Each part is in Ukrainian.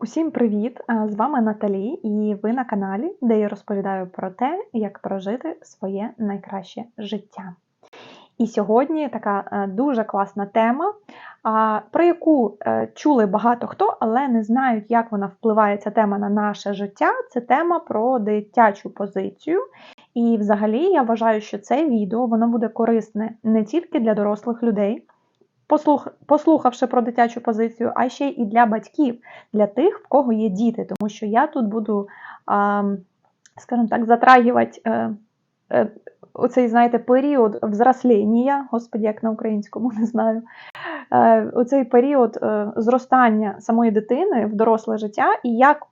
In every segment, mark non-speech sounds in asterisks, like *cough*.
Усім привіт! З вами Наталі, і ви на каналі, де я розповідаю про те, як прожити своє найкраще життя. І сьогодні така е, дуже класна тема, про яку е, чули багато хто, але не знають, як вона впливає ця тема на наше життя. Це тема про дитячу позицію. І взагалі я вважаю, що це відео воно буде корисне не тільки для дорослих людей послухавши про дитячу позицію, а ще і для батьків, для тих, в кого є діти. Тому що я тут буду, скажімо так, затрагувати е, е, оцей, знаєте, період взросління, господі, як на українському, *laughs* не знаю. Е, оцей період зростання самої дитини в доросле життя, і як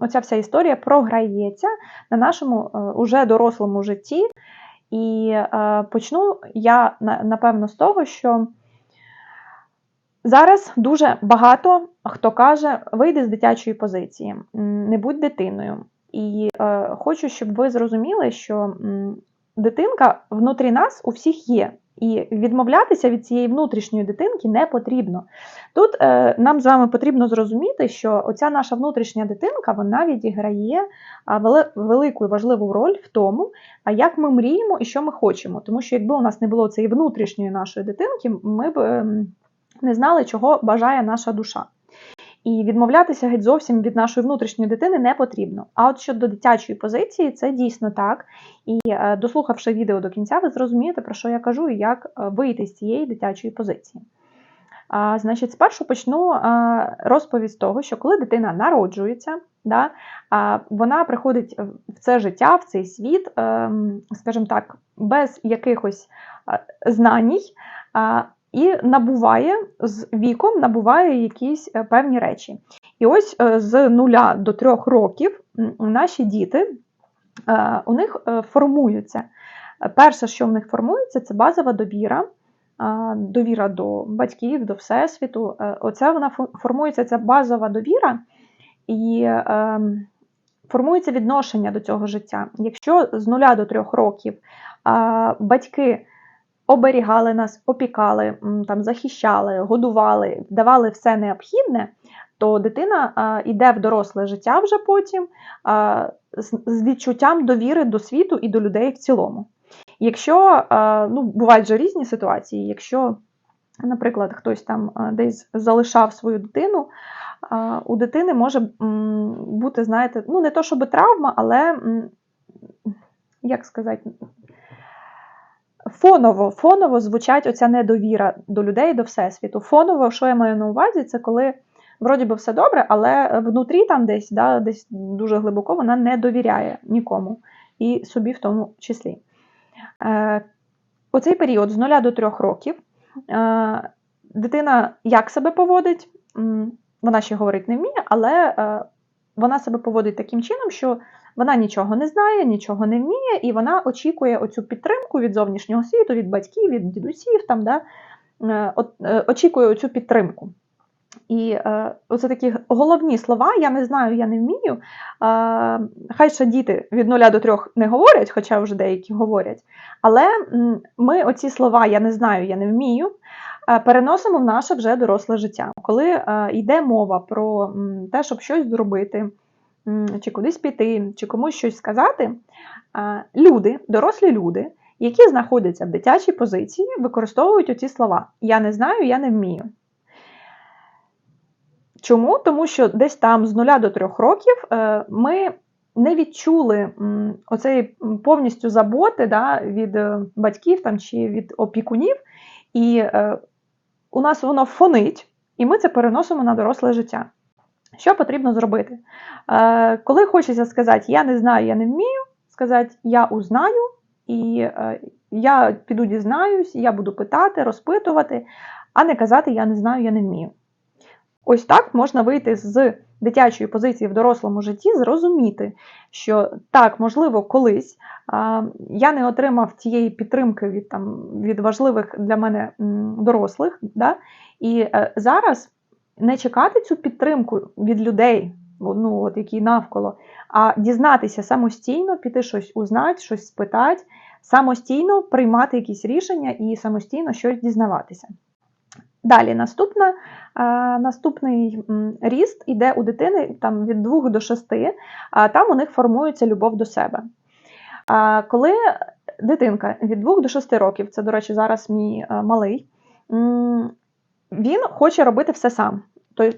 оця вся історія програється на нашому уже дорослому житті. І почну я напевно з того, що Зараз дуже багато хто каже, вийди з дитячої позиції, не будь дитиною. І е, хочу, щоб ви зрозуміли, що дитинка внутрі нас у всіх є. І відмовлятися від цієї внутрішньої дитинки не потрібно. Тут е, нам з вами потрібно зрозуміти, що оця наша внутрішня дитинка вона відіграє велику і важливу роль в тому, як ми мріємо і що ми хочемо. Тому що якби у нас не було цієї внутрішньої нашої дитинки, ми б. Е, не знали, чого бажає наша душа. І відмовлятися геть зовсім від нашої внутрішньої дитини не потрібно. А от щодо дитячої позиції, це дійсно так. І е, дослухавши відео до кінця, ви зрозумієте, про що я кажу і як е, вийти з цієї дитячої позиції. А, Значить, спершу почну а, розповідь з того, що коли дитина народжується, да, а, вона приходить в це життя, в цей світ, ем, скажімо так, без якихось знаній. І набуває з віком набуває якісь е, певні речі. І ось е, з нуля до трьох років наші діти е, у них формуються. Перше, що в них формується, це базова довіра, довіра до батьків, до всесвіту. Оце вона формується ця базова довіра і формується відношення до цього життя. Якщо з нуля до трьох років батьки оберігали нас, опікали, там, захищали, годували, давали все необхідне, то дитина йде в доросле життя вже потім з, відчуттям довіри до світу і до людей в цілому. Якщо, ну, бувають же різні ситуації, якщо, наприклад, хтось там десь залишав свою дитину, у дитини може бути, знаєте, ну не то щоб травма, але, як сказати, фоново фоново звучать оця недовіра до людей, до всесвіту. Фоново, що я маю на увазі, це коли вроді би все добре, але внутрі там десь да, десь дуже глибоко вона не довіряє нікому і собі в тому числі. Е, Оцей період з 0 до 3 років е, дитина як себе поводить, вона ще говорить не вміє, але е, вона себе поводить таким чином, що вона нічого не знає, нічого не вміє, і вона очікує оцю підтримку від зовнішнього світу, від батьків, від дідусів, там, да, е, е, очікує оцю підтримку. І е, оце такі головні слова, я не знаю, я не вмію. Е, хай ще діти від нуля до трьох не говорять, хоча вже деякі говорять. Але ми оці слова я не знаю, я не вмію, е, переносимо в наше вже доросле життя. Коли е, йде мова про те, щоб щось зробити, чи кудись піти, чи комусь щось сказати, люди, дорослі люди, які знаходяться в дитячій позиції, використовують оці слова Я не знаю, я не вмію. Чому? Тому що десь там з 0 до 3 років е, ми не відчули оцеї повністю заботи да, від е, батьків там, чи від опікунів, і е, у нас воно фонить, і ми це переносимо на доросле життя. Що потрібно зробити? Е, Коли хочеться сказати Я не знаю, я не вмію, сказати Я узнаю, і е, я піду дізнаюсь, я буду питати, розпитувати, а не казати Я не знаю, я не вмію. Ось так можна вийти з дитячої позиції в дорослому житті, зрозуміти, що так, можливо, колись я не отримав тієї підтримки від там, від важливих для мене дорослих. Да? І е, зараз не чекати цю підтримку від людей, ну, от, які навколо, а дізнатися самостійно, піти щось узнати, щось спитати, самостійно приймати якісь рішення і самостійно щось дізнаватися. Далі наступна, а, наступний ріст іде у дитини там, від 2 до 6, а там у них формується любов до себе. А, коли дитинка від 2 до 6 років, це, до речі, зараз мій а, малий, він хоче робити все сам.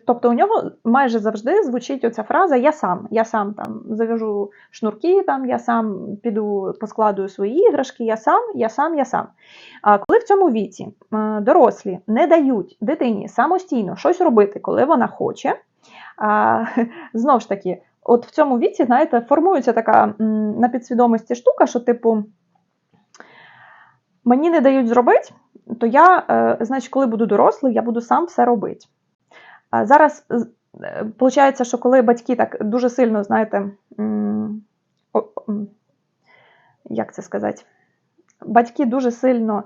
Тобто у нього майже завжди звучить оця фраза Я сам. Я сам там зав'яжу шнурки, там, я сам піду поскладую свої іграшки, я сам, я сам, я сам. А коли в цьому віці е, дорослі не дають дитині самостійно щось робити, коли вона хоче, а, *laughs* знову ж таки, от в цьому віці, знаєте, формується така на підсвідомості штука, що, типу, мені не дають зробити, то я, е, значить, коли буду дорослий, я буду сам все робити. Зараз виходить, що коли батьки так дуже сильно, знаєте, як це сказати, батьки дуже сильно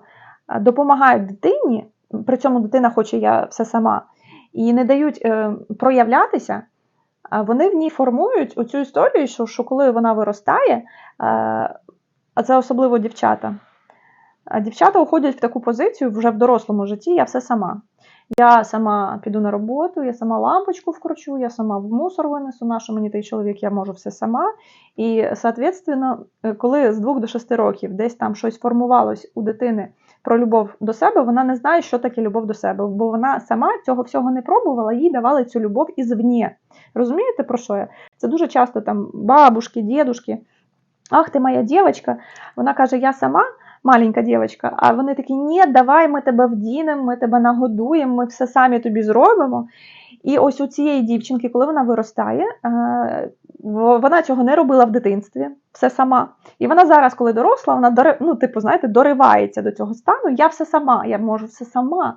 допомагають дитині, при цьому дитина хоче я все сама, і не дають е, проявлятися, вони в ній формують оцю історію, що, що коли вона виростає, е, а це особливо дівчата. Дівчата уходять в таку позицію вже в дорослому житті, я все сама. Я сама піду на роботу, я сама лампочку вкручу, я сама в мусор винесу, на що мені той чоловік, я можу все сама. І, соответственно, е, коли з 2 до 6 років десь там щось формувалось у дитини про любов до себе, вона не знає, що таке любов до себе, бо вона сама цього всього не пробувала, їй давали цю любов ізвні. Розумієте, про що я? Це дуже часто там бабушки, дідушки. Ах, ти моя дівчинка. Вона каже, я сама маленька дівчинка, а вони такі, ні, давай ми тебе вдінемо, ми тебе нагодуємо, ми все самі тобі зробимо. І ось у цієї дівчинки, коли вона виростає, е, вона цього не робила в дитинстві, все сама. І вона зараз, коли доросла, вона ну, типу, знаєте, доривається до цього стану. Я все сама, я можу все сама.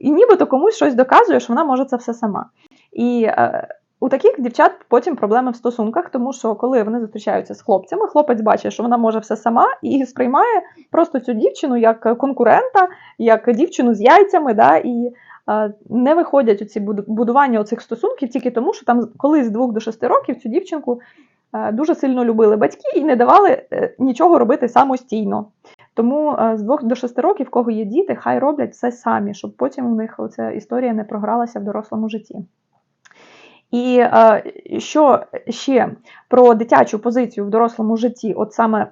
І нібито комусь щось доказує, що вона може це все сама. І е, у таких дівчат потім проблеми в стосунках, тому що коли вони зустрічаються з хлопцями, хлопець бачить, що вона може все сама, і сприймає просто цю дівчину як конкурента, як дівчину з яйцями, да, і не виходять у ці будування оцих стосунків тільки тому, що там коли з 2 до 6 років цю дівчинку е, дуже сильно любили батьки і не давали е, нічого робити самостійно. Тому е, з 2 до 6 років, в кого є діти, хай роблять все самі, щоб потім у них оця історія не програлася в дорослому житті. І е, що ще про дитячу позицію в дорослому житті, от саме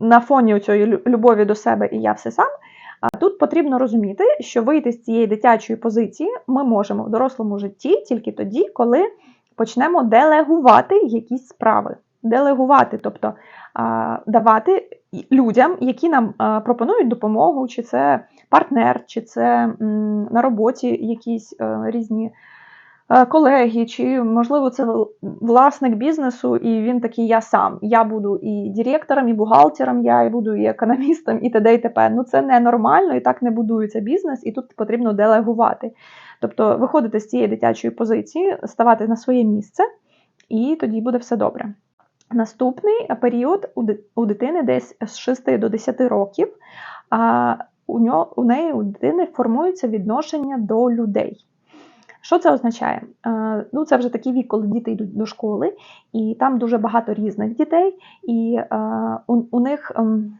на фоні цієї любові до себе і я все сам. А тут потрібно розуміти, що вийти з цієї дитячої позиції ми можемо в дорослому житті тільки тоді, коли почнемо делегувати якісь справи. Делегувати, тобто давати людям, які нам пропонують допомогу, чи це партнер, чи це на роботі якісь е, різні колеги, чи можливо це власник бізнесу, і він такий я сам. Я буду і директором, і бухгалтером, я і буду і економістом, і т.д. і т.п. Ну це ненормально, і так не будується бізнес, і тут потрібно делегувати. Тобто виходити з цієї дитячої позиції, ставати на своє місце, і тоді буде все добре. Наступний період у дитини десь з 6 до 10 років. А у, неї у дитини формується відношення до людей. Що це означає? Е, Ну, це вже такий вік, коли діти йдуть до школи, і там дуже багато різних дітей, і е, у, у них ем,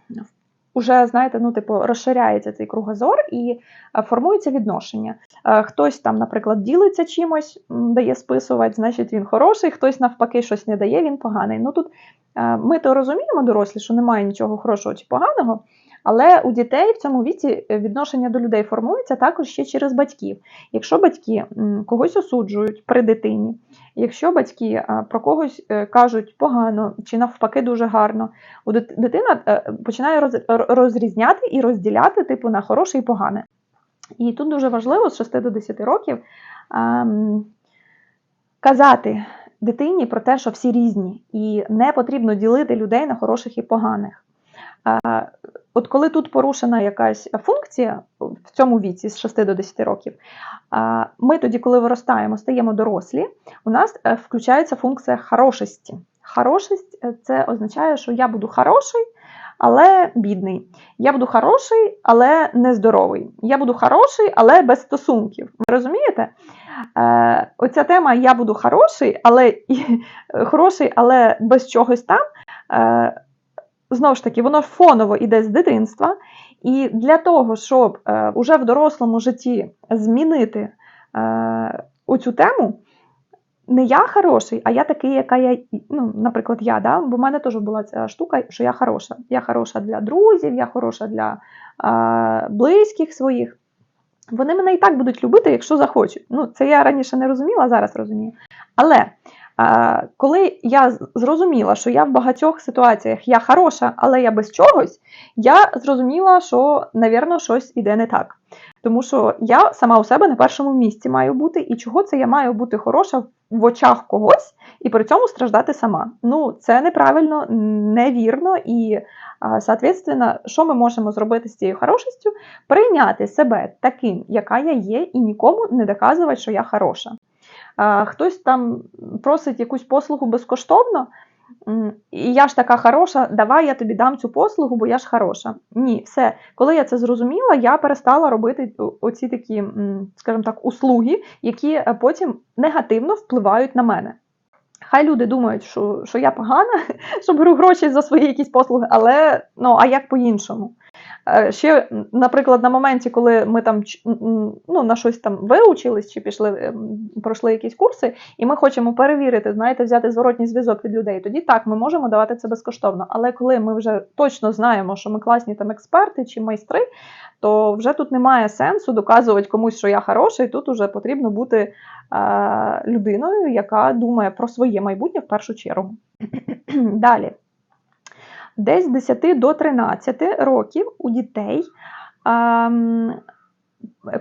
вже, знаєте, ну, типу, розширяється цей кругозор і е, формується відношення. Хтось там, наприклад, ділиться чимось, дає списувати, значить він хороший, хтось навпаки щось не дає, він поганий. Ну тут ми то розуміємо, дорослі, що немає нічого хорошого чи поганого. Але у дітей в цьому віці е, відношення до людей формується також ще через батьків. Якщо батьки когось осуджують при дитині, якщо батьки про когось е, кажуть погано чи навпаки дуже гарно, дитина е, починає розрізняти і розділяти типу на хороше і погане. І тут дуже важливо з 6 до 10 років ем, казати дитині про те, що всі різні, і не потрібно ділити людей на хороших і поганих. Е, От коли тут порушена якась функція в цьому віці з 6 до 10 років, ми тоді, коли виростаємо, стаємо дорослі, у нас е, включається функція хорошості. Хорошість е, це означає, що я буду хороший, але бідний. Я буду хороший, але нездоровий. Я буду хороший, але без стосунків. Ви розумієте? Е, Оця тема Я буду хороший, але *laughs* хороший, але без чогось там. Знову ж таки, воно фоново іде з дитинства, І для того, щоб е, уже в дорослому житті змінити е, оцю тему, не я хороший, а я такий, яка я, ну, наприклад, я, да? бо в мене теж була ця штука, що я хороша. Я хороша для друзів, я хороша для е, близьких своїх. Вони мене і так будуть любити, якщо захочуть. Ну, Це я раніше не розуміла, зараз розумію. Але коли я зрозуміла, що я в багатьох ситуаціях я хороша, але я без чогось, я зрозуміла, що, навірно, щось іде не так. Тому що я сама у себе на першому місці маю бути, і чого це я маю бути хороша в очах когось і при цьому страждати сама. Ну, це неправильно, невірно і, соответственно, що ми можемо зробити з цією хорошістю? Прийняти себе таким, яка я є, і нікому не доказувати, що я хороша. Хтось там просить якусь послугу безкоштовно. І я ж така хороша, давай я тобі дам цю послугу, бо я ж хороша. Ні, все. Коли я це зрозуміла, я перестала робити оці такі, скажімо так, услуги, які е, потім негативно впливають на мене. Хай люди думають, що що я погана, *laughs* що беру гроші за свої якісь послуги, але ну, а як по-іншому? Е, ще, наприклад, на моменті, коли ми там ну, на щось там виучились чи пішли, ем, пройшли якісь курси, і ми хочемо перевірити, знаєте, взяти зворотній зв'язок від людей, тоді так, ми можемо давати це безкоштовно. Але коли ми вже точно знаємо, що ми класні там експерти чи майстри, то вже тут немає сенсу доказувати комусь, що я хороший, тут вже потрібно бути е, людиною, яка думає про своє майбутнє в першу чергу. *clears throat* Далі десь з 10 до 13 років у дітей ем,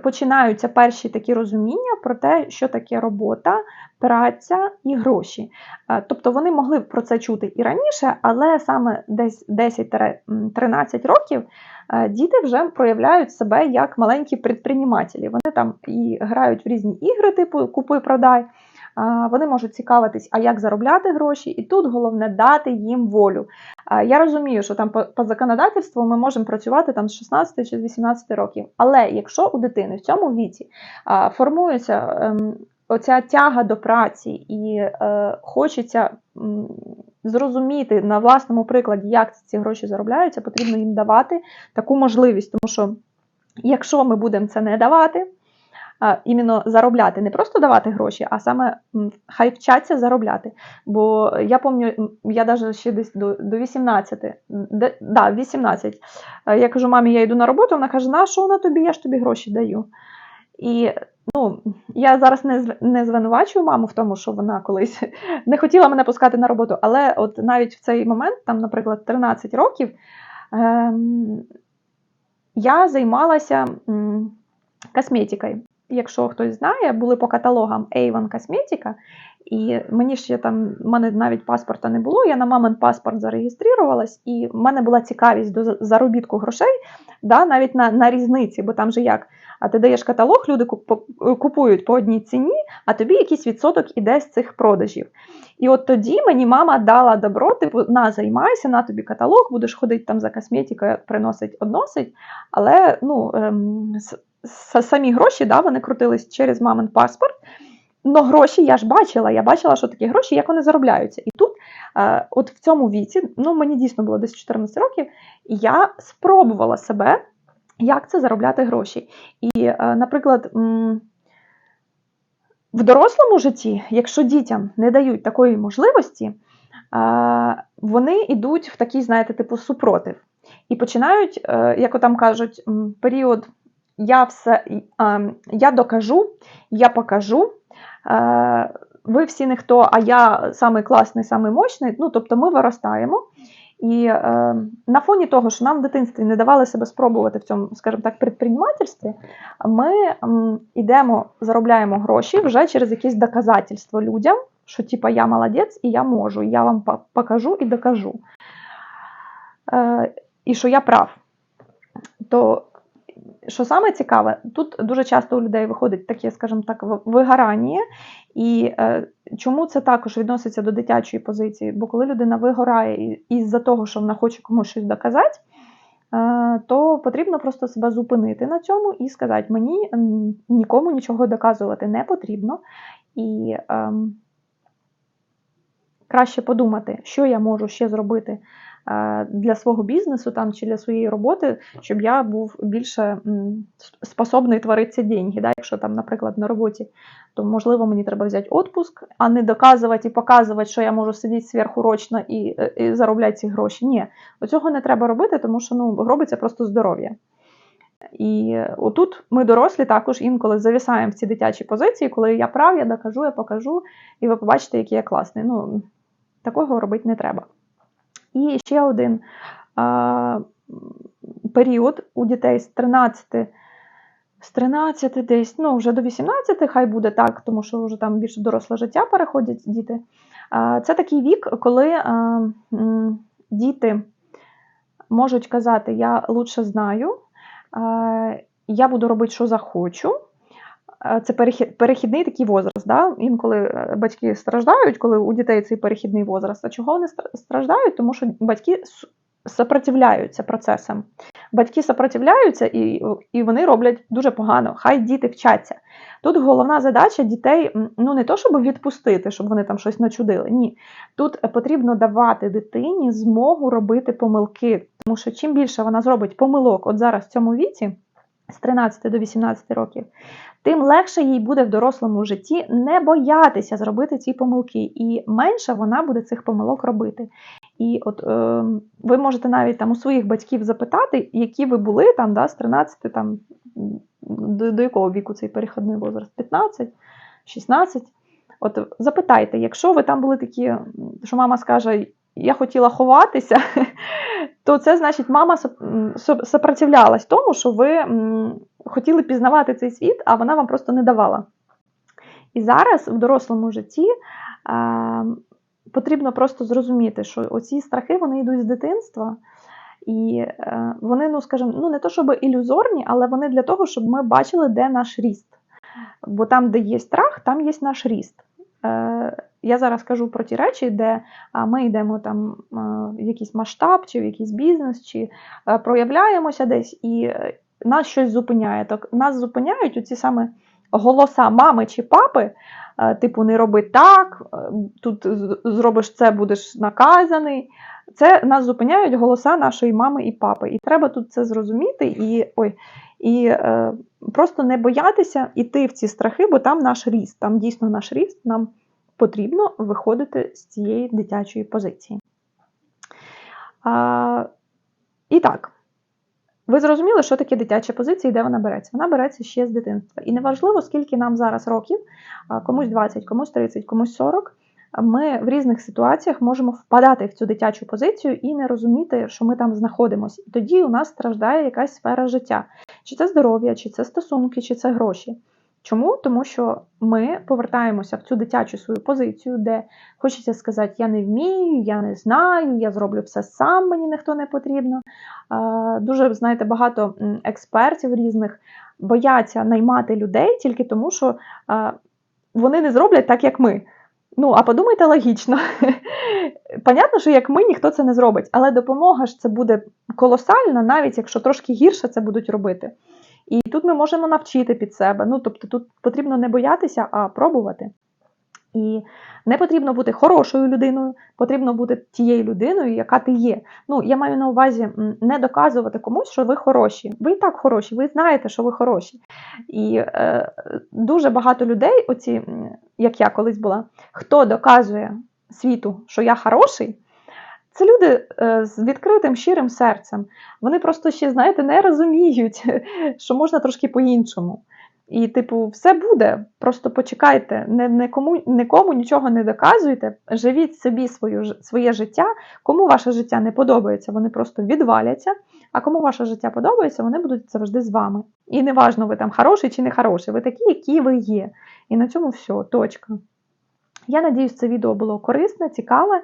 починаються перші такі розуміння про те, що таке робота, праця і гроші. Е, тобто вони могли про це чути і раніше, але саме десь 10-13 років е, діти вже проявляють себе як маленькі предпринимателі. Вони там і грають в різні ігри, типу купуй-продай. Вони можуть цікавитись, а як заробляти гроші, і тут головне дати їм волю. Я розумію, що там по, законодавству ми можемо працювати там з 16 чи з 18 років. Але якщо у дитини в цьому віці формується ем, оця тяга до праці і е, хочеться зрозуміти на власному прикладі, як ці гроші заробляються, потрібно їм давати таку можливість, тому що якщо ми будемо це не давати іменно заробляти, не просто давати гроші, а саме хай вчаться заробляти. Бо я пам'ятаю, я навіть ще десь до до 18, де, да, 18. Я кажу, мамі, я йду на роботу, вона каже, на що вона тобі, я ж тобі гроші даю. І ну, я зараз не не звинувачую маму в тому, що вона колись *laughs* не хотіла мене пускати на роботу, але от навіть в цей момент, там, наприклад, 13 років, ем, я займалася косметикою якщо хтось знає, були по каталогам Avon Косметика, і мені ще там, в мене навіть паспорта не було, я на мамин паспорт зареєструвалась, і в мене була цікавість до заробітку грошей, да, навіть на на різниці, бо там же як. А ти даєш каталог, люди купують по одній ціні, а тобі якийсь відсоток іде з цих продажів. І от тоді мені мама дала добро, типу, на займайся, на тобі каталог, будеш ходити там за косметикою, приносить, односить. Але ну, ем, самі гроші да, вони крутились через мамин паспорт. Но гроші я ж бачила, я бачила, що такі гроші, як вони заробляються. І тут, е, от в цьому віці, ну мені дійсно було десь 14 років, я спробувала себе, як це заробляти гроші. І, е, наприклад, м в дорослому житті, якщо дітям не дають такої можливості, е, вони йдуть в такий, знаєте, типу супротив. І починають, е, як там кажуть, період я все я докажу, я покажу. Е, ви всі ніхто, а я самий класний, самий мощний. Ну, тобто ми виростаємо. І е, на фоні того, що нам в дитинстві не давали себе спробувати в цьому, скажімо так, предпринимательстві, ми йдемо, заробляємо гроші вже через якесь доказательство людям, що типа я молодець і я можу, і я вам покажу і докажу. Е, І що я прав. То що саме цікаве, тут дуже часто у людей виходить таке, скажімо так, вигорання. І е, чому це також відноситься до дитячої позиції? Бо коли людина вигорає із-за того, що вона хоче комусь щось доказати, е, то потрібно просто себе зупинити на цьому і сказати, мені нікому нічого доказувати не потрібно. І е, краще подумати, що я можу ще зробити для свого бізнесу там, чи для своєї роботи, щоб я був більше способний творити деньги. Да? Якщо там, наприклад, на роботі, то можливо мені треба взяти відпуск, а не доказувати і показувати, що я можу сидіти сверхурочно і, е, і заробляти ці гроші. Ні, цього не треба робити, тому що ну, робиться просто здоров'я. І отут ми дорослі також інколи завісаємо в ці дитячі позиції, коли я прав, я докажу, я покажу, і ви побачите, який я класний. Ну, такого робити не треба. І ще один а, період у дітей з 13, з 13 десь, ну, вже до 18, хай буде так, тому що вже там більше доросле життя переходять діти. А, це такий вік, коли а, діти можуть казати, я лучше знаю. Е, я буду робити, що захочу. Е, Це перехід, перехідний такий возраст. Да? Інколи е, батьки страждають, коли у дітей цей перехідний возраст. А чого вони стра- страждають? Тому що батьки сопротивляються процесам. Батьки сопротивляються і, і вони роблять дуже погано. Хай діти вчаться. Тут головна задача дітей ну не то, щоб відпустити, щоб вони там щось начудили. Ні. Тут потрібно давати дитині змогу робити помилки. Тому що чим більше вона зробить помилок, от зараз в цьому віці, з 13 до 18 років, тим легше їй буде в дорослому житті не боятися зробити ці помилки, і менше вона буде цих помилок робити. І от е, ви можете навіть там у своїх батьків запитати, які ви були там, да, з 13 там, до, до якого віку цей перехідний возраст? 15, 16. От запитайте, якщо ви там були такі, що мама скаже, я хотіла ховатися, *laughs* то це значить, мама сопротивлялась тому, що ви хотіли пізнавати цей світ, а вона вам просто не давала. І зараз в дорослому житті а, потрібно просто зрозуміти, що оці страхи вони йдуть з дитинства. І е, вони, ну скажімо, ну не то щоб ілюзорні, але вони для того, щоб ми бачили, де наш ріст. Бо там, де є страх, там є наш ріст. Е, я зараз кажу про ті речі, де ми йдемо там е, в якийсь масштаб, чи в якийсь бізнес, чи е, проявляємося десь, і нас щось зупиняє. Так нас зупиняють оці саме голоса мами чи папи, е, типу, не роби так, е, тут зробиш це, будеш наказаний. Це нас зупиняють голоса нашої мами і папи. І треба тут це зрозуміти і, ой, і е, просто не боятися іти в ці страхи, бо там наш ріст, там дійсно наш ріст, нам потрібно виходити з цієї дитячої позиції. А, і так, ви зрозуміли, що таке дитяча позиція і де вона береться? Вона береться ще з дитинства. І неважливо, скільки нам зараз років, комусь 20, комусь 30, комусь 40, ми в різних ситуаціях можемо впадати в цю дитячу позицію і не розуміти, що ми там знаходимося. І тоді у нас страждає якась сфера життя. Чи це здоров'я, чи це стосунки, чи це гроші. Чому? Тому що ми повертаємося в цю дитячу свою позицію, де хочеться сказати, я не вмію, я не знаю, я зроблю все сам, мені ніхто не потрібно. Дуже, знаєте, багато експертів різних бояться наймати людей тільки тому, що вони не зроблять так, як ми. Ну, а подумайте логічно. *laughs* Понятно, що як ми, ніхто це не зробить, але допомога ж це буде колосальна, навіть якщо трошки гірше це будуть робити. І тут ми можемо навчити під себе. Ну, тобто тут потрібно не боятися, а пробувати. І не потрібно бути хорошою людиною, потрібно бути тією людиною, яка ти є. Ну, я маю на увазі не доказувати комусь, що ви хороші. Ви і так хороші, ви знаєте, що ви хороші. І е, дуже багато людей, оці, як я колись була, хто доказує світу, що я хороший, це люди е, з відкритим щирим серцем. Вони просто ще, знаєте, не розуміють, *laughs* що можна трошки по-іншому. І, типу, все буде. Просто почекайте, не, нікому, нікому нічого не доказуйте, живіть собі свою, своє життя. Кому ваше життя не подобається, вони просто відваляться. А кому ваше життя подобається, вони будуть завжди з вами. І неважно, ви там хороший чи не хороший, ви такі, які ви є. І на цьому все, точка. Я надіюсь, це відео було корисне, цікаве.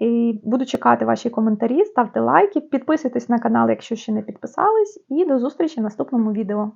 І буду чекати ваші коментарі, ставте лайки, підписуйтесь на канал, якщо ще не підписались, і до зустрічі в наступному відео.